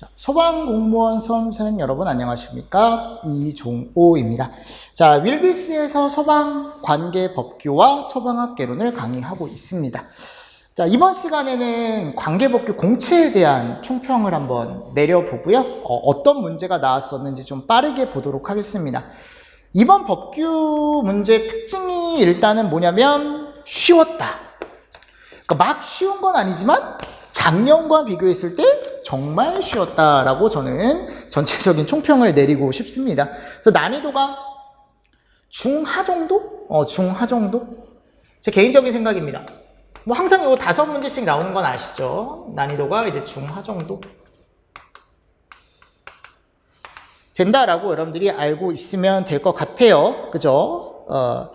자, 소방공무원 수험생 여러분 안녕하십니까? 이종오입니다. 자, 윌비스에서 소방관계법규와 소방학개론을 강의하고 있습니다. 자, 이번 시간에는 관계법규 공채에 대한 총평을 한번 내려보고요. 어, 떤 문제가 나왔었는지 좀 빠르게 보도록 하겠습니다. 이번 법규 문제 특징이 일단은 뭐냐면 쉬웠다. 그러니까 막 쉬운 건 아니지만 작년과 비교했을 때 정말 쉬웠다라고 저는 전체적인 총평을 내리고 싶습니다. 그래서 난이도가 중하 정도? 어, 중하 정도? 제 개인적인 생각입니다. 뭐 항상 이거 다섯 문제씩 나오는 건 아시죠? 난이도가 이제 중하 정도? 된다라고 여러분들이 알고 있으면 될 것 같아요. 그죠? 어.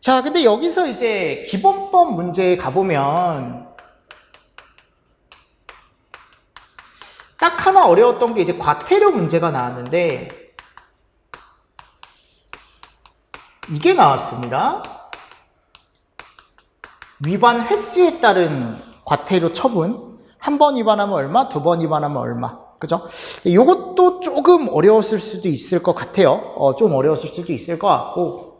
자, 근데 여기서 이제 기본법 문제에 가보면 딱 하나 어려웠던 게 이제 과태료 문제가 나왔는데 이게 나왔습니다. 위반 횟수에 따른 과태료 처분. 한 번 위반하면 얼마, 두 번 위반하면 얼마. 그죠? 이것도 조금 어려웠을 수도 있을 것 같아요. 어, 좀 어려웠을 수도 있을 것 같고.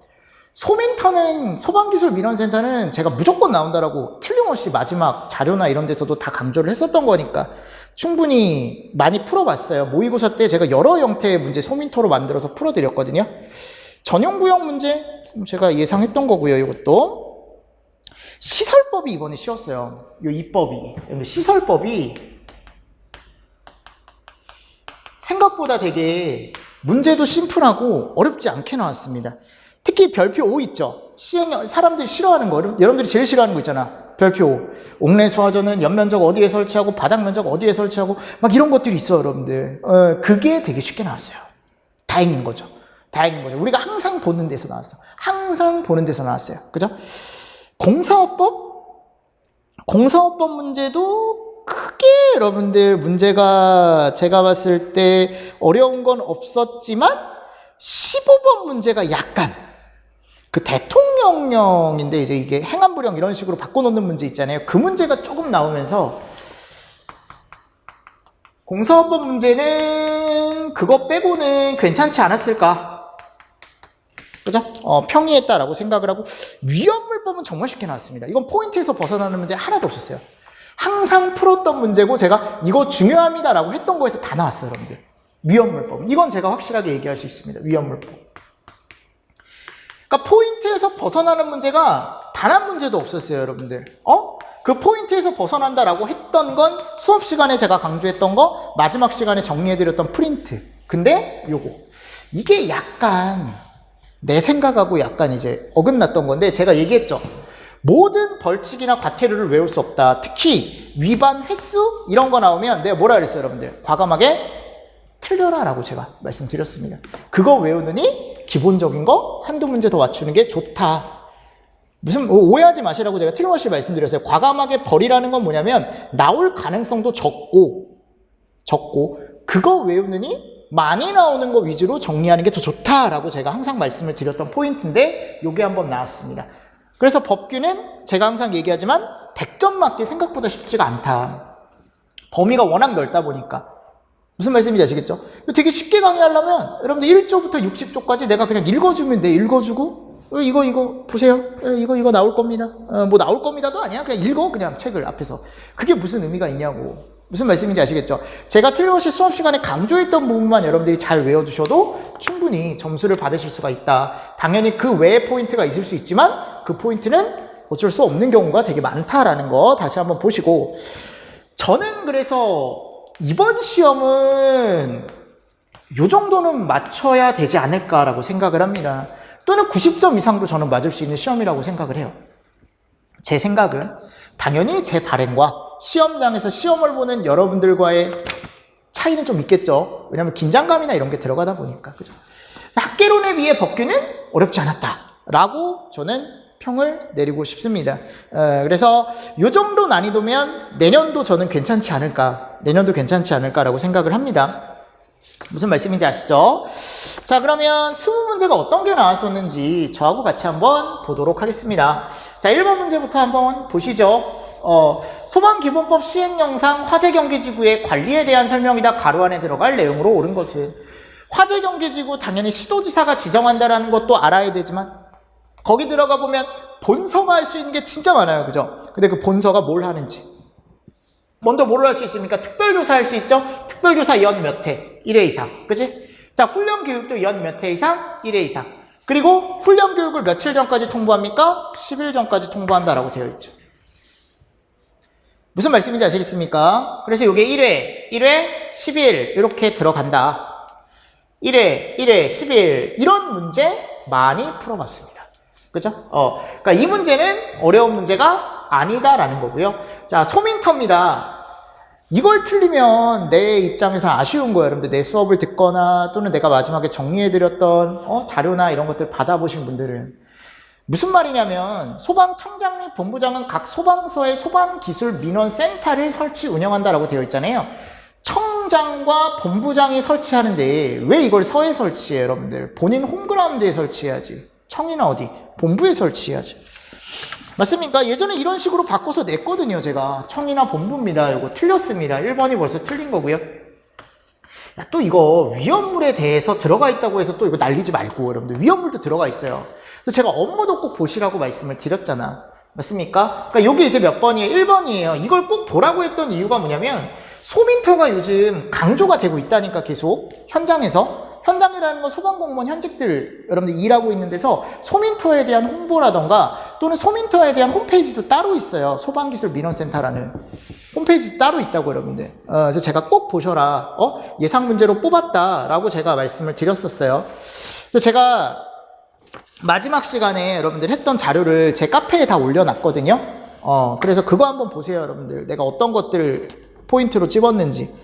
소민터는 소방기술민원센터는 제가 무조건 나온다라고 틀림없이 마지막 자료나 이런 데서도 다 강조를 했었던 거니까 충분히 많이 풀어봤어요. 모의고사 때 제가 여러 형태의 문제 소민터로 만들어서 풀어드렸거든요. 전용구역 문제 제가 예상했던 거고요. 이것도 시설법이 이번에 쉬웠어요. 이 입법이 시설법이 생각보다 되게 문제도 심플하고 어렵지 않게 나왔습니다. 특히 별표 5 있죠. 시행 사람들이 싫어하는 거 여러분들이 제일 싫어하는 거 있잖아. 별표 5. 옥내 수화전은 연면적 어디에 설치하고 바닥 면적 어디에 설치하고 막 이런 것들이 있어요, 여러분들. 어, 그게 되게 쉽게 나왔어요. 다행인 거죠. 다행인 거죠. 우리가 항상 보는 데서 나왔어. 항상 보는 데서 나왔어요. 그죠? 공사업법? 공사업법 문제도 크게 여러분들 문제가 제가 봤을 때 어려운 건 없었지만 15번 문제가 약간 그 대통령령인데 이제 이게 행안 부령 이런 식으로 바꿔놓는 문제 있잖아요. 그 문제가 조금 나오면서 공사업법 문제는 그거 빼고는 괜찮지 않았을까? 그죠? 어, 평이했다라고 생각을 하고 위험물법은 정말 쉽게 나왔습니다. 이건 포인트에서 벗어나는 문제 하나도 없었어요. 항상 풀었던 문제고 제가 이거 중요합니다라고 했던 거에서 다 나왔어요, 여러분들. 위험물법. 이건 제가 확실하게 얘기할 수 있습니다. 위험물법. 그러니까 포인트에서 벗어나는 문제가 단 한 문제도 없었어요, 여러분들. 어? 그 포인트에서 벗어난다라고 했던 건 수업 시간에 제가 강조했던 거, 마지막 시간에 정리해드렸던 프린트. 근데 요거. 이게 약간 내 생각하고 약간 이제 어긋났던 건데 제가 얘기했죠. 모든 벌칙이나 과태료를 외울 수 없다. 특히 위반 횟수 이런 거 나오면 내가 뭐라 그랬어요, 여러분들? 과감하게 틀려라라고 제가 말씀드렸습니다. 그거 외우느니 기본적인 거 한두 문제 더 맞추는 게 좋다. 무슨 오해하지 마시라고 제가 틀림없이 말씀드렸어요. 과감하게 버리라는 건 뭐냐면 나올 가능성도 적고 적고 그거 외우느니 많이 나오는 거 위주로 정리하는 게 더 좋다라고 제가 항상 말씀을 드렸던 포인트인데 요게 한번 나왔습니다. 그래서 법규는 제가 항상 얘기하지만 100점 맞기 생각보다 쉽지가 않다. 범위가 워낙 넓다 보니까. 무슨 말씀인지 아시겠죠? 되게 쉽게 강의하려면 여러분들 1조부터 60조까지 내가 그냥 읽어주면 돼. 읽어주고 어, 이거 이거 보세요. 어, 이거 이거 나올 겁니다. 어, 뭐 나올 겁니다도 아니야. 그냥 읽어 그냥 책을 앞에서. 그게 무슨 의미가 있냐고. 무슨 말씀인지 아시겠죠? 제가 틀림없이 수업 시간에 강조했던 부분만 여러분들이 잘 외워두셔도 충분히 점수를 받으실 수가 있다. 당연히 그 외의 포인트가 있을 수 있지만 그 포인트는 어쩔 수 없는 경우가 되게 많다라는 거 다시 한번 보시고 저는 그래서 이번 시험은 요 정도는 맞춰야 되지 않을까라고 생각을 합니다. 또는 90점 이상도 저는 맞을 수 있는 시험이라고 생각을 해요. 제 생각은 당연히 제 발행과 시험장에서 시험을 보는 여러분들과의 차이는 좀 있겠죠. 왜냐하면 긴장감이나 이런 게 들어가다 보니까 그죠. 학계론에 비해 법규는 어렵지 않았다라고 저는 평을 내리고 싶습니다. 어, 그래서 이 정도 난이도면 내년도 저는 괜찮지 않을까, 내년도 괜찮지 않을까라고 생각을 합니다. 무슨 말씀인지 아시죠? 자, 그러면 20문제가 어떤 게 나왔었는지 저하고 같이 한번 보도록 하겠습니다. 자, 1번 문제부터 한번 보시죠. 어, 소방기본법 시행령상 화재경계지구의 관리에 대한 설명이다 가로 안에 들어갈 내용으로 옳은 것은 화재경계지구 당연히 시도지사가 지정한다라는 것도 알아야 되지만 거기 들어가 보면 본서가 할 수 있는 게 진짜 많아요. 그죠? 근데 그 본서가 뭘 하는지. 먼저 뭘 할 수 있습니까? 특별조사 할 수 있죠? 특별조사 연 몇 회? 1회 이상. 그지? 자, 훈련 교육도 연 몇 회 이상? 1회 이상. 그리고 훈련 교육을 며칠 전까지 통보합니까? 10일 전까지 통보한다라고 되어 있죠. 무슨 말씀인지 아시겠습니까? 그래서 이게 1회, 1회, 10일 이렇게 들어간다. 1회, 1회, 10일 이런 문제 많이 풀어봤습니다. 그죠? 어, 그러니까 이 문제는 어려운 문제가 아니다라는 거고요. 자, 소민터입니다. 이걸 틀리면 내 입장에서 아쉬운 거예요. 여러분들 내 수업을 듣거나 또는 내가 마지막에 정리해드렸던 어, 자료나 이런 것들 받아보신 분들은 무슨 말이냐면 소방청장 및 본부장은 각 소방서에 소방기술 민원센터를 설치 운영한다라고 되어 있잖아요. 청장과 본부장이 설치하는데 왜 이걸 서에 설치해요, 여러분들? 본인 홈그라운드에 설치해야지. 청이나 어디? 본부에 설치해야지. 맞습니까? 예전에 이런 식으로 바꿔서 냈거든요, 제가. 청이나 본부입니다. 이거 틀렸습니다. 1번이 벌써 틀린 거고요. 야, 또 이거 위험물에 대해서 들어가 있다고 해서 또 이거 날리지 말고, 여러분들. 위험물도 들어가 있어요. 그래서 제가 업무도 꼭 보시라고 말씀을 드렸잖아. 맞습니까? 그러니까 여기 이제 몇 번이에요? 1번이에요. 이걸 꼭 보라고 했던 이유가 뭐냐면, 소민터가 요즘 강조가 되고 있다니까 계속 현장에서 현장이라는 건 소방공무원 현직들 여러분들 일하고 있는 데서 소민터에 대한 홍보라던가 또는 소민터에 대한 홈페이지도 따로 있어요. 소방기술 민원센터라는 홈페이지 따로 있다고 여러분들. 어, 그래서 제가 꼭 보셔라. 어? 예상 문제로 뽑았다라고 제가 말씀을 드렸었어요. 그래서 제가 마지막 시간에 여러분들 했던 자료를 제 카페에 다 올려놨거든요. 어, 그래서 그거 한번 보세요, 여러분들. 내가 어떤 것들 포인트로 집었는지.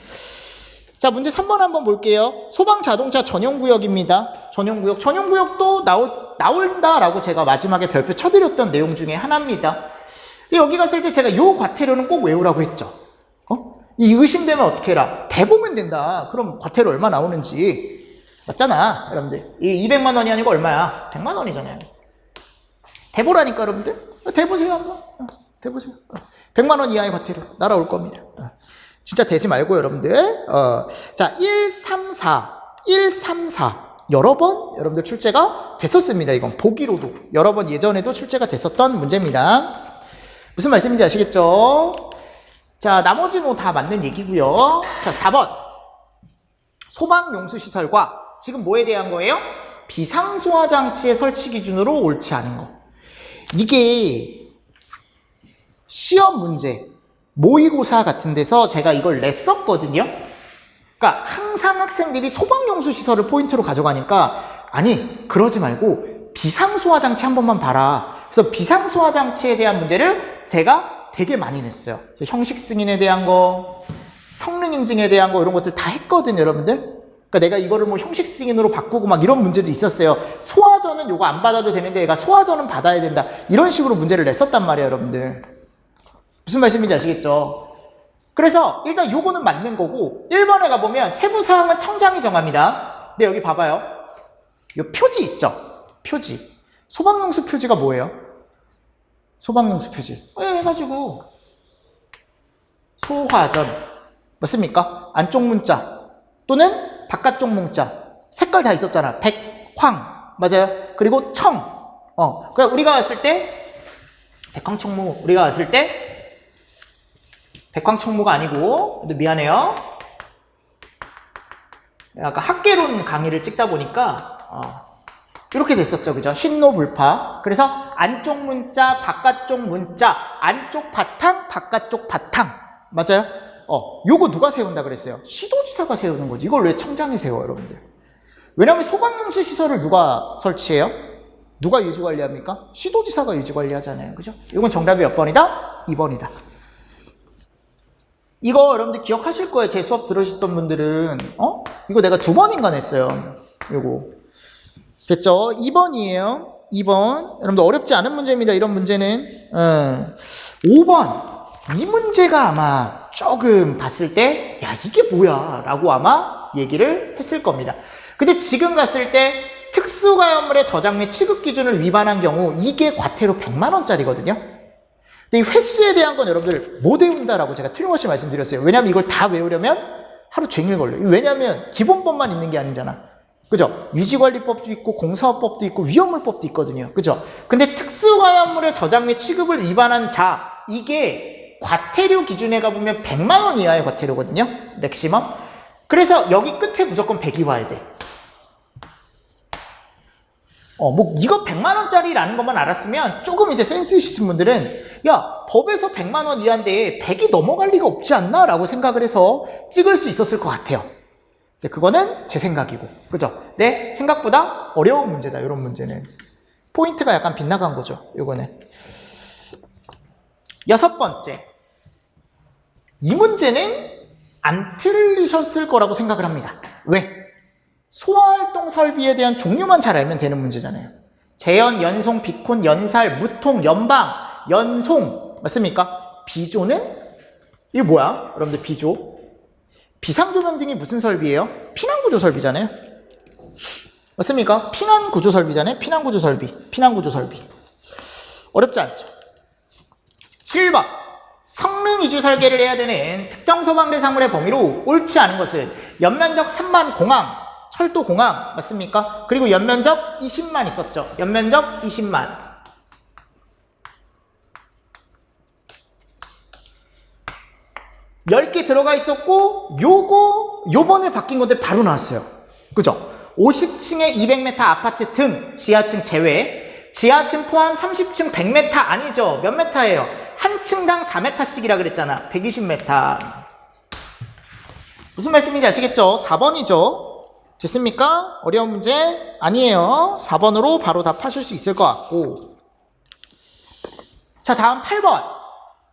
자, 문제 3번 한번 볼게요. 소방 자동차 전용 구역입니다. 전용 구역. 전용 구역도 나올, 나온다라고 제가 마지막에 별표 쳐드렸던 내용 중에 하나입니다. 여기 갔을 때 제가 요 과태료는 꼭 외우라고 했죠. 어? 이 의심되면 어떻게 해라? 대보면 된다. 그럼 과태료 얼마 나오는지. 맞잖아, 여러분들. 이 200만 원이 아니고 얼마야? 100만 원이잖아요. 대보라니까, 여러분들. 어, 대보세요, 한번. 어, 대보세요. 어, 100만 원 이하의 과태료 날아올 겁니다. 어. 진짜 되지 말고 여러분들. 어, 자, 1, 3, 4. 1, 3, 4. 여러 번 여러분들 출제가 됐었습니다. 이건 보기로도. 여러 번 예전에도 출제가 됐었던 문제입니다. 무슨 말씀인지 아시겠죠? 자, 나머지 뭐 다 맞는 얘기고요. 자, 4번. 소방용수시설과 지금 뭐에 대한 거예요? 비상소화 장치의 설치 기준으로 옳지 않은 거. 이게 시험 문제, 모의고사 같은 데서 제가 이걸 냈었거든요. 그러니까 항상 학생들이 소방용수 시설을 포인트로 가져가니까 아니 그러지 말고 비상소화 장치 한 번만 봐라. 그래서 비상소화 장치에 대한 문제를 제가 되게 많이 냈어요. 형식 승인에 대한 거, 성능 인증에 대한 거 이런 것들 다 했거든요, 여러분들. 그러니까 내가 이거를 뭐 형식 승인으로 바꾸고 막 이런 문제도 있었어요. 소화전은 요거 안 받아도 되는데 얘가 소화전은 받아야 된다. 이런 식으로 문제를 냈었단 말이에요, 여러분들. 무슨 말씀인지 아시겠죠? 그래서 일단 요거는 맞는 거고 1번에 가보면 세부사항은 청장이 정합니다. 근데 여기 봐봐요. 요 표지 있죠? 표지. 소방용수 표지가 뭐예요? 소방용수 표지. 예, 해가지고 소화전 맞습니까? 안쪽 문자 또는 바깥쪽 문자 색깔 다 있었잖아. 백, 황 맞아요. 그리고 청. 어, 그러니까 우리가 왔을 때 백황청무 우리가 왔을 때 백황청무가 아니고 미안해요. 아까 학계론 강의를 찍다 보니까 어, 이렇게 됐었죠, 그죠? 흰노 불파. 그래서 안쪽 문자, 바깥쪽 문자, 안쪽 바탕, 바깥쪽 바탕. 맞아요? 어, 요거 누가 세운다 그랬어요? 시도지사가 세우는 거지. 이걸 왜 청장이 세워요, 여러분들? 왜냐하면 소방용수 시설을 누가 설치해요? 누가 유지 관리합니까? 시도지사가 유지 관리하잖아요, 그죠? 이건 정답이 몇 번이다? 2번이다. 이거 여러분들 기억하실 거예요. 제 수업 들으셨던 분들은. 어? 이거 내가 두 번인가 냈어요. 요거. 됐죠? 2번이에요. 2번. 여러분들 어렵지 않은 문제입니다. 이런 문제는. 어. 5번. 이 문제가 아마 조금 봤을 때, 야, 이게 뭐야? 라고 아마 얘기를 했을 겁니다. 근데 지금 갔을 때 특수가연물의 저장 및 취급 기준을 위반한 경우 이게 과태료 100만원짜리거든요. 근데 이 횟수에 대한 건 여러분들 못 외운다라고 제가 틀림없이 말씀드렸어요. 왜냐면 이걸 다 외우려면 하루 종일 걸려요. 왜냐면 기본법만 있는 게 아니잖아. 그죠? 유지관리법도 있고 공사업법도 있고 위험물법도 있거든요. 그죠? 근데 특수화합물의 저장 및 취급을 위반한 자 이게 과태료 기준에 가보면 100만 원 이하의 과태료거든요. 맥시멈. 그래서 여기 끝에 무조건 100이 와야 돼. 어, 뭐, 이거 100만 원짜리라는 것만 알았으면 조금 이제 센스 있으신 분들은, 야, 법에서 100만 원 이하인데 100이 넘어갈 리가 없지 않나? 라고 생각을 해서 찍을 수 있었을 것 같아요. 근데 그거는 제 생각이고. 그죠? 네, 생각보다 어려운 문제다, 이런 문제는. 포인트가 약간 빗나간 거죠, 요거는. 여섯 번째. 이 문제는 안 틀리셨을 거라고 생각을 합니다. 왜? 소화활동 설비에 대한 종류만 잘 알면 되는 문제잖아요. 재연, 연송, 비콘, 연살, 무통, 연방, 연송 맞습니까? 비조는 이게 뭐야? 여러분들 비조 비상조명 등이 무슨 설비예요? 피난구조 설비잖아요. 맞습니까? 피난구조 설비잖아요. 피난구조 설비, 피난구조 설비 어렵지 않죠? 7번 성능 이주 설계를 해야 되는 특정 소방대상물의 범위로 옳지 않은 것은 연면적 3만 공항, 철도 공항 맞습니까? 그리고 연면적 20만 있었죠. 연면적 20만. 열개 들어가 있었고 요거 요번에 바뀐 건데 바로 나왔어요. 그죠? 50층에 200m 아파트 등 지하층 제외 지하층 포함 30층 100m 아니죠. 몇 메타예요? 한 층당 4m씩이라 그랬잖아. 120m. 무슨 말씀인지 아시겠죠? 4번이죠. 됐습니까? 어려운 문제 아니에요. 4번으로 바로 답하실 수 있을 것 같고. 자, 다음 8번.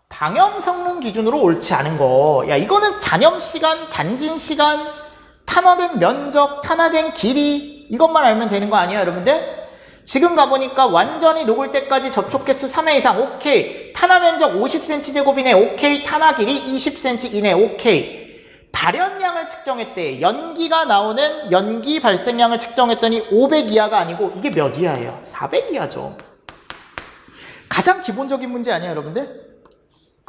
방염 성능 기준으로 옳지 않은 거. 야, 이거는 잔염 시간, 잔진 시간, 탄화된 면적, 탄화된 길이 이것만 알면 되는 거 아니에요, 여러분들? 지금 가보니까 완전히 녹을 때까지 접촉 개수 3회 이상 오케이 탄화 면적 50cm 제곱이네 오케이 탄화 길이 20cm 이내 오케이 발연량을 측정했대 연기가 나오는 연기 발생량을 측정했더니 500 이하가 아니고 이게 몇 이하예요? 400 이하죠 가장 기본적인 문제 아니에요 여러분들?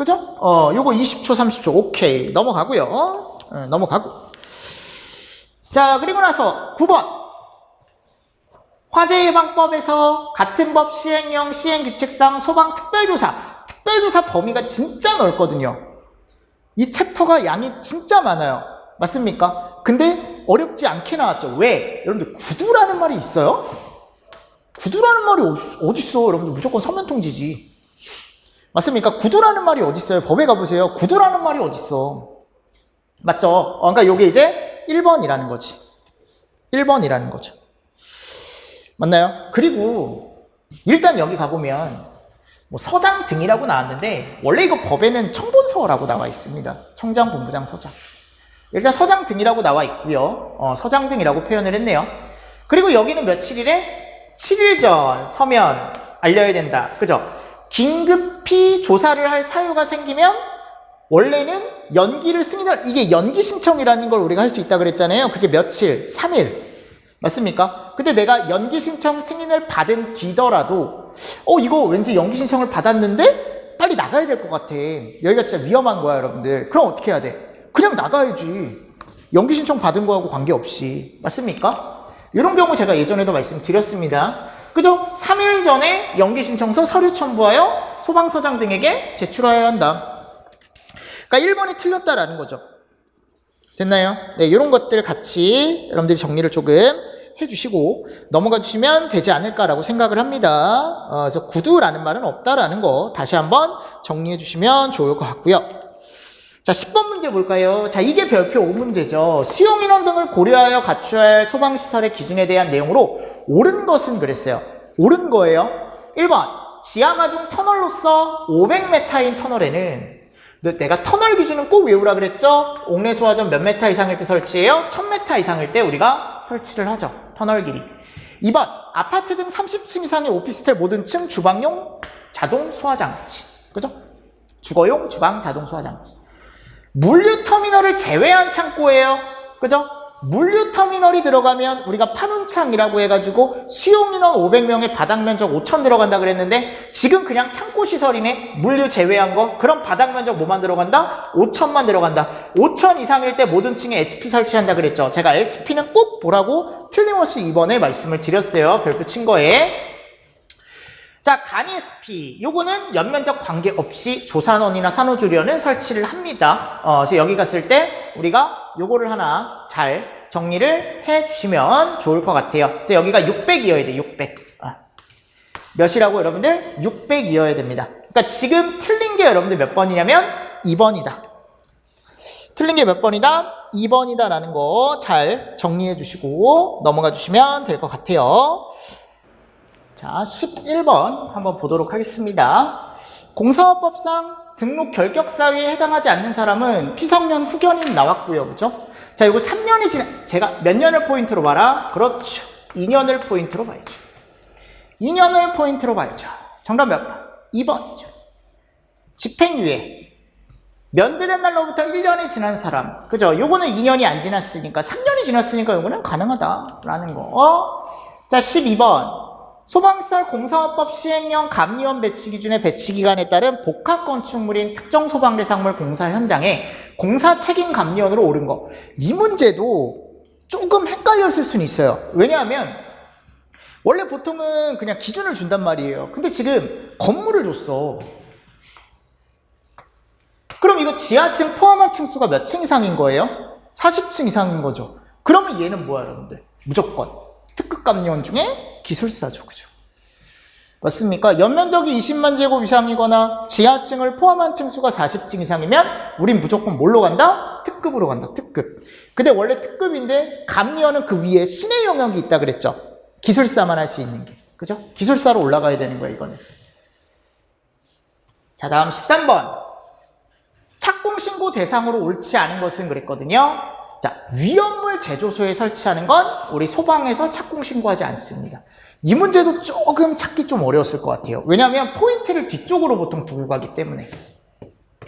그죠? 어 요거 20초 30초 오케이 넘어가고요 어, 넘어가고 자 그리고 나서 9번 화재 예방법에서 같은 법 시행령 시행 규칙상 소방 특별조사 특별조사 범위가 진짜 넓거든요. 이 챕터가 양이 진짜 많아요. 맞습니까? 근데 어렵지 않게 나왔죠. 왜? 여러분들 구두라는 말이 있어요? 구두라는 말이 어디 있어? 여러분들 무조건 서면 통지지. 맞습니까? 구두라는 말이 어디 있어요? 법에 가보세요. 구두라는 말이 어디 있어? 맞죠? 어, 그러니까 이게 이제 1번이라는 거지. 1번이라는 거죠. 맞나요? 그리고 일단 여기 가보면 뭐 서장 등이라고 나왔는데 원래 이거 법에는 청본서라고 나와 있습니다. 청장 본부장 서장. 일단 서장 등이라고 나와 있고요. 어, 서장 등이라고 표현을 했네요. 그리고 여기는 며칠이래? 7일 전 서면 알려야 된다. 그죠? 긴급히 조사를 할 사유가 생기면 원래는 연기를 승인할 이게 연기 신청이라는 걸 우리가 할 수 있다 그랬잖아요. 그게 며칠? 3일. 맞습니까? 근데 내가 연기 신청 승인을 받은 뒤더라도 어 이거 왠지 연기 신청을 받았는데 빨리 나가야 될 것 같아. 여기가 진짜 위험한 거야, 여러분들. 그럼 어떻게 해야 돼? 그냥 나가야지. 연기 신청 받은 거하고 관계없이. 맞습니까? 이런 경우 제가 예전에도 말씀드렸습니다. 그죠? 3일 전에 연기 신청서 서류 첨부하여 소방서장 등에게 제출하여야 한다. 그러니까 1번이 틀렸다라는 거죠. 됐나요? 네, 이런 것들 같이 여러분들이 정리를 조금 해주시고 넘어가 주시면 되지 않을까라고 생각을 합니다. 어, 그래서 구두라는 말은 없다라는 거 다시 한번 정리해 주시면 좋을 것 같고요. 자, 10번 문제 볼까요? 자, 이게 별표 5문제죠. 수용 인원 등을 고려하여 갖춰야 할 소방시설의 기준에 대한 내용으로 옳은 것은 그랬어요. 옳은 거예요. 1번, 지하가중 터널로서 500m인 터널에는 내가 터널 기준은 꼭 외우라 그랬죠? 옥내 소화전 몇 메타 이상일 때 설치해요? 1000m 이상일 때 우리가 설치를 하죠. 터널 길이. 2번, 아파트 등 30층 이상의 오피스텔 모든 층 주방용 자동 소화장치. 그죠? 주거용 주방 자동 소화장치. 물류 터미널을 제외한 창고예요. 그죠? 물류 터미널이 들어가면 우리가 판운창이라고 해가지고 수용인원 500명에 바닥 면적 5천 들어간다 그랬는데 지금 그냥 창고 시설이네 물류 제외한 거 그럼 바닥 면적 뭐만 들어간다? 5천만 들어간다 5천 이상일 때 모든 층에 SP 설치한다 그랬죠 제가 SP는 꼭 보라고 틀림없이 이번에 말씀을 드렸어요 별표 친 거에 자, 간이 SP. 요거는 연면적 관계없이 조산원이나 산후조리원은 설치를 합니다. 어, 그래서 여기 갔을 때 우리가 요거를 하나 잘 정리를 해 주시면 좋을 것 같아요. 그래서 여기가 600이어야 돼, 600. 아. 몇이라고 여러분들? 600이어야 됩니다. 그러니까 지금 틀린 게 여러분들 몇 번이냐면 2번이다. 틀린 게 몇 번이다? 2번이다라는 거 잘 정리해 주시고 넘어가 주시면 될 것 같아요. 자, 11번 한번 보도록 하겠습니다. 공사업법상 등록 결격 사유에 해당하지 않는 사람은 피성년 후견인 나왔고요. 그죠? 자, 이거 3년이 지나, 제가 몇 년을 포인트로 봐라? 그렇죠. 2년을 포인트로 봐야죠. 2년을 포인트로 봐야죠. 정답 몇 번? 2번이죠. 집행유예. 면제된 날로부터 1년이 지난 사람. 그죠? 요거는 2년이 안 지났으니까, 3년이 지났으니까 요거는 가능하다라는 거. 어? 자, 12번. 소방시설 공사업법 시행령 감리원 배치 기준의 배치 기간에 따른 복합 건축물인 특정 소방 대상물 공사 현장에 공사 책임 감리원으로 오른 거. 이 문제도 조금 헷갈렸을 수는 있어요. 왜냐하면 원래 보통은 그냥 기준을 준단 말이에요. 근데 지금 건물을 줬어. 그럼 이거 지하층 포함한 층수가 몇 층 이상인 거예요? 40층 이상인 거죠. 그러면 얘는 뭐야, 여러분들? 무조건 특급 감리원 중에 기술사죠, 그죠? 맞습니까? 연면적이 20만 제곱 이상이거나 지하층을 포함한 층수가 40층 이상이면 우린 무조건 뭘로 간다? 특급으로 간다, 특급. 근데 원래 특급인데 감리원은 그 위에 신의 영역이 있다 그랬죠? 기술사만 할 수 있는 게. 그죠? 기술사로 올라가야 되는 거야, 이거는. 자, 다음 13번. 착공신고 대상으로 옳지 않은 것은 그랬거든요. 자, 위험물 제조소에 설치하는 건 우리 소방에서 착공 신고하지 않습니다. 이 문제도 조금 찾기 좀 어려웠을 것 같아요. 왜냐하면 포인트를 뒤쪽으로 보통 두고 가기 때문에.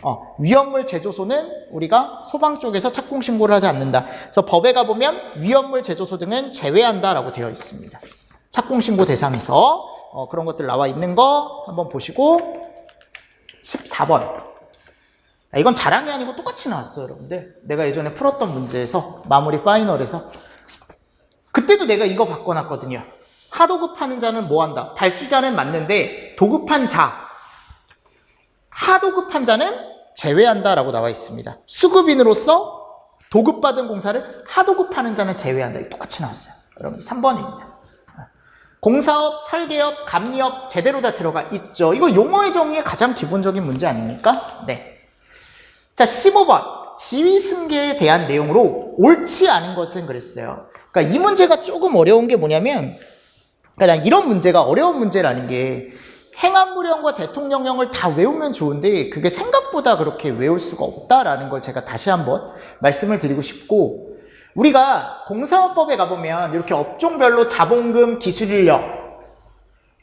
어, 위험물 제조소는 우리가 소방 쪽에서 착공 신고를 하지 않는다. 그래서 법에 가보면 위험물 제조소 등은 제외한다라고 되어 있습니다. 착공 신고 대상에서 어, 그런 것들 나와 있는 거 한번 보시고 14번. 아, 이건 자랑이 아니고 똑같이 나왔어요, 여러분들. 내가 예전에 풀었던 문제에서 마무리 파이널에서 그때도 내가 이거 바꿔놨거든요. 하도급하는 자는 뭐 한다? 발주자는 맞는데 도급한 자, 하도급한 자는 제외한다라고 나와 있습니다. 수급인으로서 도급받은 공사를 하도급하는 자는 제외한다. 이거 똑같이 나왔어요. 여러분 3번입니다. 공사업, 설계업, 감리업 제대로 다 들어가 있죠. 이거 용어의 정의의 가장 기본적인 문제 아닙니까? 네. 자, 15번. 지위 승계에 대한 내용으로 옳지 않은 것은 그랬어요. 그러니까 이 문제가 조금 어려운 게 뭐냐면, 그냥 이런 문제가 어려운 문제라는 게 행안부령과 대통령령을 다 외우면 좋은데 그게 생각보다 그렇게 외울 수가 없다라는 걸 제가 다시 한번 말씀을 드리고 싶고 우리가 공사업법에 가보면 이렇게 업종별로 자본금 기술인력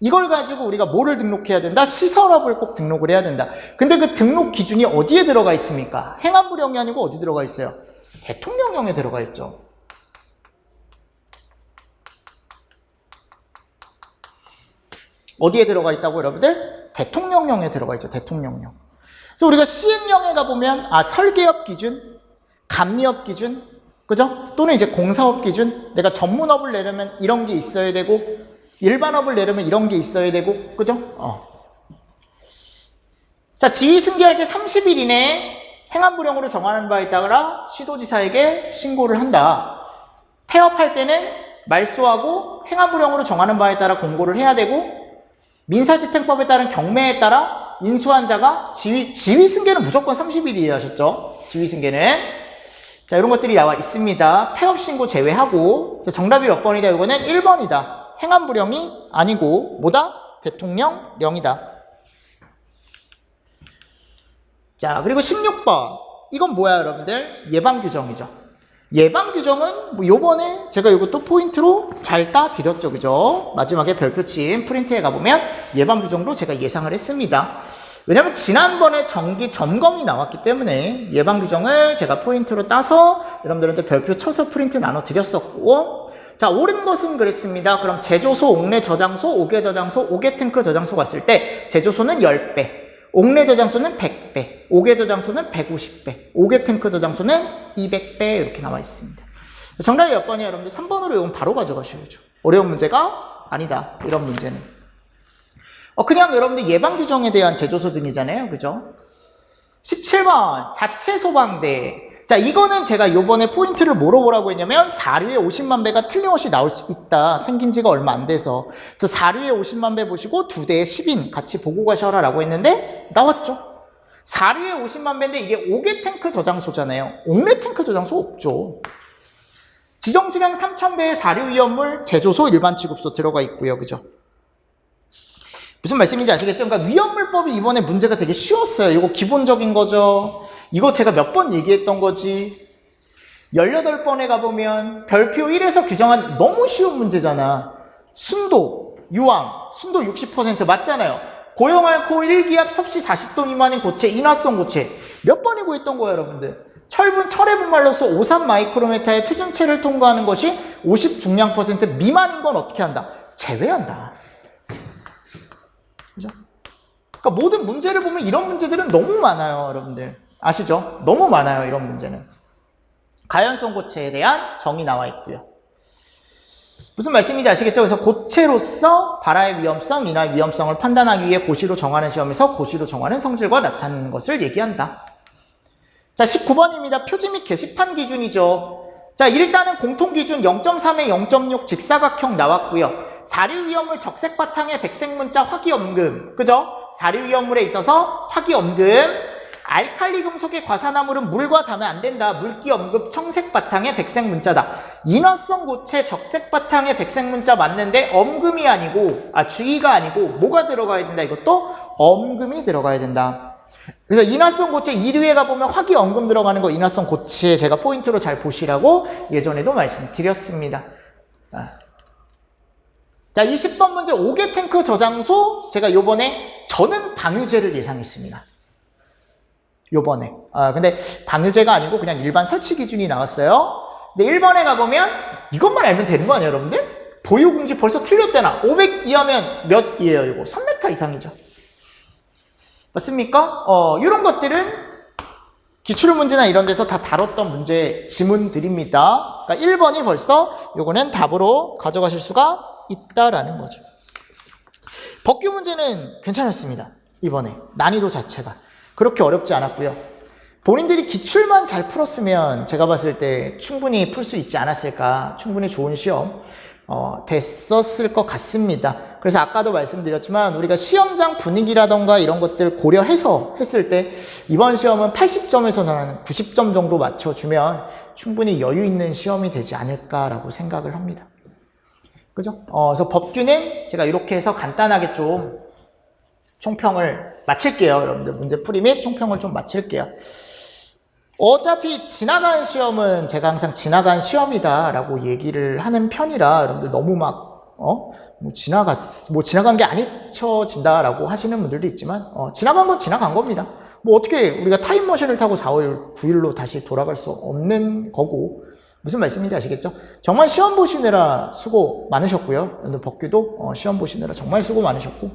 이걸 가지고 우리가 뭐를 등록해야 된다? 시설업을 꼭 등록을 해야 된다. 근데 그 등록 기준이 어디에 들어가 있습니까? 행안부령이 아니고 어디 들어가 있어요? 대통령령에 들어가 있죠. 어디에 들어가 있다고 여러분들? 대통령령에 들어가 있죠. 대통령령. 그래서 우리가 시행령에 가보면 아 설계업 기준, 감리업 기준, 그죠? 또는 이제 공사업 기준, 내가 전문업을 내려면 이런 게 있어야 되고 일반업을 내려면 이런 게 있어야 되고, 그죠? 어. 자, 지휘 승계할 때 30일 이내에 행안부령으로 정하는 바에 따라 시도지사에게 신고를 한다. 폐업할 때는 말소하고 행안부령으로 정하는 바에 따라 공고를 해야 되고 민사집행법에 따른 경매에 따라 인수한 자가 지휘, 지휘 승계는 무조건 30일이에요. 하셨죠? 지휘 승계는. 자, 이런 것들이 나와 있습니다. 폐업 신고 제외하고. 정답이 몇 번이다? 이거는 1번이다. 행안부령이 아니고, 뭐다? 대통령령이다. 자, 그리고 16번. 이건 뭐야, 여러분들? 예방규정이죠. 예방규정은 뭐 요번에 제가 이것도 포인트로 잘 따드렸죠. 그죠? 마지막에 별표침 프린트에 가보면 예방규정도 제가 예상을 했습니다. 왜냐면 지난번에 정기 점검이 나왔기 때문에 예방 규정을 제가 포인트로 따서 여러분들한테 별표 쳐서 프린트 나눠 드렸었고 자 옳은 것은 그랬습니다. 그럼 제조소, 옥내 저장소, 옥외 저장소, 옥외 탱크 저장소 갔을 때 제조소는 10배, 옥내 저장소는 100배, 옥외 저장소는 150배, 옥외 탱크 저장소는 200배 이렇게 나와 있습니다. 정답이 몇 번이에요? 여러분들 3번으로 이건 바로 가져가셔야죠. 어려운 문제가 아니다. 이런 문제는. 어, 그냥 여러분들 예방 규정에 대한 제조소 등이잖아요. 그죠? 17번 자체 소방대. 자, 이거는 제가 요번에 포인트를 뭐로 보라고 했냐면 사류에 50만 배가 틀림없이 나올 수 있다. 생긴 지가 얼마 안 돼서. 그래서 사류에 50만 배 보시고 두 대에 10인 같이 보고 가셔라 라고 했는데 나왔죠. 사류에 50만 배인데 이게 5개 탱크 저장소잖아요. 옥내 탱크 저장소 없죠. 지정 수량 3,000배의 사류 위험물 제조소 일반 취급소 들어가 있고요. 그죠? 무슨 말씀인지 아시겠죠? 그러니까 위험물법이 이번에 문제가 되게 쉬웠어요. 이거 기본적인 거죠. 이거 제가 몇 번 얘기했던 거지. 18번에 가보면 별표 1에서 규정한 너무 쉬운 문제잖아. 순도, 유황, 순도 60% 맞잖아요. 고용알코올 1기압 섭씨 40도 미만인 고체, 인화성 고체. 몇 번이고 했던 거예요, 여러분들. 철분, 철의 분말로서 53 마이크로메타의 표준체를 통과하는 것이 50 중량 퍼센트 미만인 건 어떻게 한다? 제외한다. 그죠? 그러니까 모든 문제를 보면 이런 문제들은 너무 많아요, 여러분들. 아시죠? 너무 많아요, 이런 문제는. 가연성 고체에 대한 정의 나와 있고요. 무슨 말씀인지 아시겠죠? 그래서 고체로서 발화의 위험성, 인화의 위험성을 판단하기 위해 고시로 정하는 시험에서 고시로 정하는 성질과 나타나는 것을 얘기한다. 자, 19번입니다. 표지 및 게시판 기준이죠. 자, 일단은 공통 기준 0.3에 0.6 직사각형 나왔고요. 사류 위험물 적색 바탕에 백색 문자 화기 엄금. 그죠? 사류 위험물에 있어서 화기 엄금. 알칼리 금속의 과산화물은 물과 닿으면 안 된다. 물기 엄급 청색 바탕에 백색 문자다. 인화성 고체 적색 바탕에 백색 문자 맞는데 엄금이 아니고 아 주의가 아니고 뭐가 들어가야 된다. 이것도 엄금이 들어가야 된다. 그래서 인화성 고체 1위에 가보면 화기 엄금 들어가는 거 인화성 고체 제가 포인트로 잘 보시라고 예전에도 말씀드렸습니다. 아. 자, 20번 문제 5개 탱크 저장소 제가 요번에 저는 방유제를 예상했습니다. 요번에. 아, 근데 방유제가 아니고 그냥 일반 설치 기준이 나왔어요. 근데 1번에 가보면 이것만 알면 되는 거 아니에요, 여러분들? 보유 공지 벌써 틀렸잖아. 500 이하면 몇이에요, 이거? 3m 이상이죠. 맞습니까? 어, 이런 것들은 기출 문제나 이런 데서 다 다뤘던 문제 지문들입니다. 그러니까 1번이 벌써 요거는 답으로 가져가실 수가 있다라는 거죠. 법규 문제는 괜찮았습니다. 이번에 난이도 자체가 그렇게 어렵지 않았고요. 본인들이 기출만 잘 풀었으면 제가 봤을 때 충분히 풀 수 있지 않았을까. 충분히 좋은 시험 어, 됐었을 것 같습니다. 그래서 아까도 말씀드렸지만 우리가 시험장 분위기라던가 이런 것들 고려해서 했을 때 이번 시험은 80점에서 저는 90점 정도 맞춰주면 충분히 여유 있는 시험이 되지 않을까라고 생각을 합니다. 그죠? 어, 그래서 법규는 제가 이렇게 해서 간단하게 좀 총평을 마칠게요. 여러분들 문제 풀이 및 총평을 좀 마칠게요. 어차피 지나간 시험은 제가 항상 지나간 시험이다라고 얘기를 하는 편이라 여러분들 너무 막, 어? 뭐 지나갔, 뭐 지나간 게 안 잊혀진다라고 하시는 분들도 있지만, 어, 지나간 건 지나간 겁니다. 뭐 어떻게 우리가 타임머신을 타고 4월 9일로 다시 돌아갈 수 없는 거고, 무슨 말씀인지 아시겠죠? 정말 시험 보시느라 수고 많으셨고요. 근데 법규도 어, 시험 보시느라 정말 수고 많으셨고,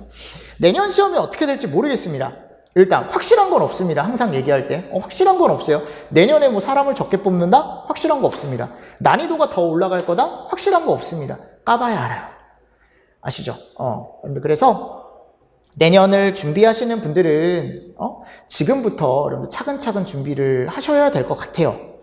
내년 시험이 어떻게 될지 모르겠습니다. 일단 확실한 건 없습니다. 항상 얘기할 때 어, 확실한 건 없어요. 내년에 뭐 사람을 적게 뽑는다? 확실한 거 없습니다. 난이도가 더 올라갈 거다? 확실한 거 없습니다. 까봐야 알아요. 아시죠? 어, 그래서 내년을 준비하시는 분들은 어, 지금부터 여러분 차근차근 준비를 하셔야 될 것 같아요.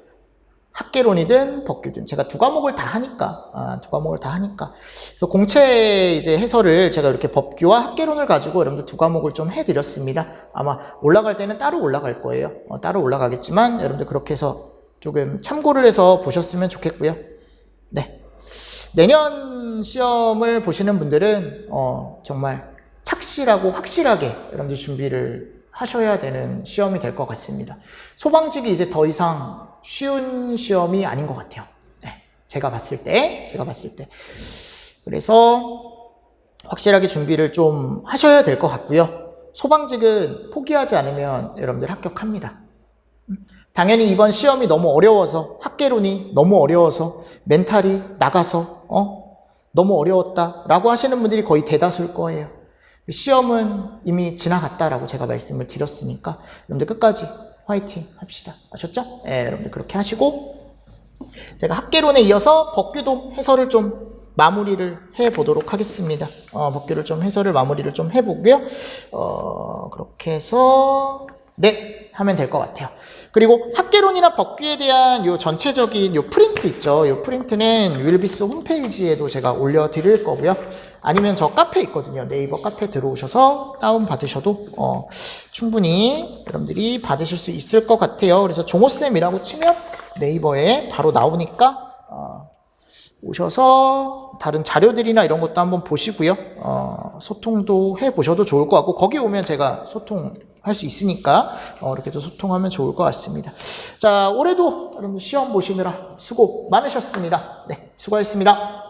학계론이든 법규든 제가 두 과목을 다 하니까 아, 두 과목을 다 하니까 그래서 공채 이제 해설을 제가 이렇게 법규와 학계론을 가지고 여러분들 두 과목을 좀 해드렸습니다. 아마 올라갈 때는 따로 올라갈 거예요. 어, 따로 올라가겠지만 여러분들 그렇게 해서 조금 참고를 해서 보셨으면 좋겠고요. 네 내년 시험을 보시는 분들은 어, 정말 착실하고 확실하게 여러분들 준비를 하셔야 되는 시험이 될 것 같습니다. 소방직이 이제 더 이상 쉬운 시험이 아닌 것 같아요. 네, 제가 봤을 때, 제가 봤을 때. 그래서 확실하게 준비를 좀 하셔야 될 것 같고요. 소방직은 포기하지 않으면 여러분들 합격합니다. 음, 당연히 이번 시험이 너무 어려워서 학계론이 너무 어려워서 멘탈이 나가서 어 너무 어려웠다라고 하시는 분들이 거의 대다수일 거예요. 시험은 이미 지나갔다라고 제가 말씀을 드렸으니까 여러분들 끝까지 화이팅 합시다. 아셨죠? 예, 여러분들 그렇게 하시고 제가 학계론에 이어서 법규도 해설을 좀 마무리를 해 보도록 하겠습니다. 어, 법규를 좀 해설을 마무리를 좀 해보고요. 어, 그렇게 해서 네 하면 될 것 같아요. 그리고 학계론이나 법규에 대한 요 전체적인 요 프린트 있죠. 요 프린트는 윌비스 홈페이지에도 제가 올려드릴 거고요. 아니면 저 카페 있거든요. 네이버 카페 들어오셔서 다운 받으셔도 어, 충분히 여러분들이 받으실 수 있을 것 같아요. 그래서 종호쌤이라고 치면 네이버에 바로 나오니까 어, 오셔서 다른 자료들이나 이런 것도 한번 보시고요. 어, 소통도 해 보셔도 좋을 것 같고 거기 오면 제가 소통 할 수 있으니까 어, 이렇게 도 소통하면 좋을 것 같습니다. 자 올해도 여러분 시험 보시느라 수고 많으셨습니다. 네, 수고하셨습니다.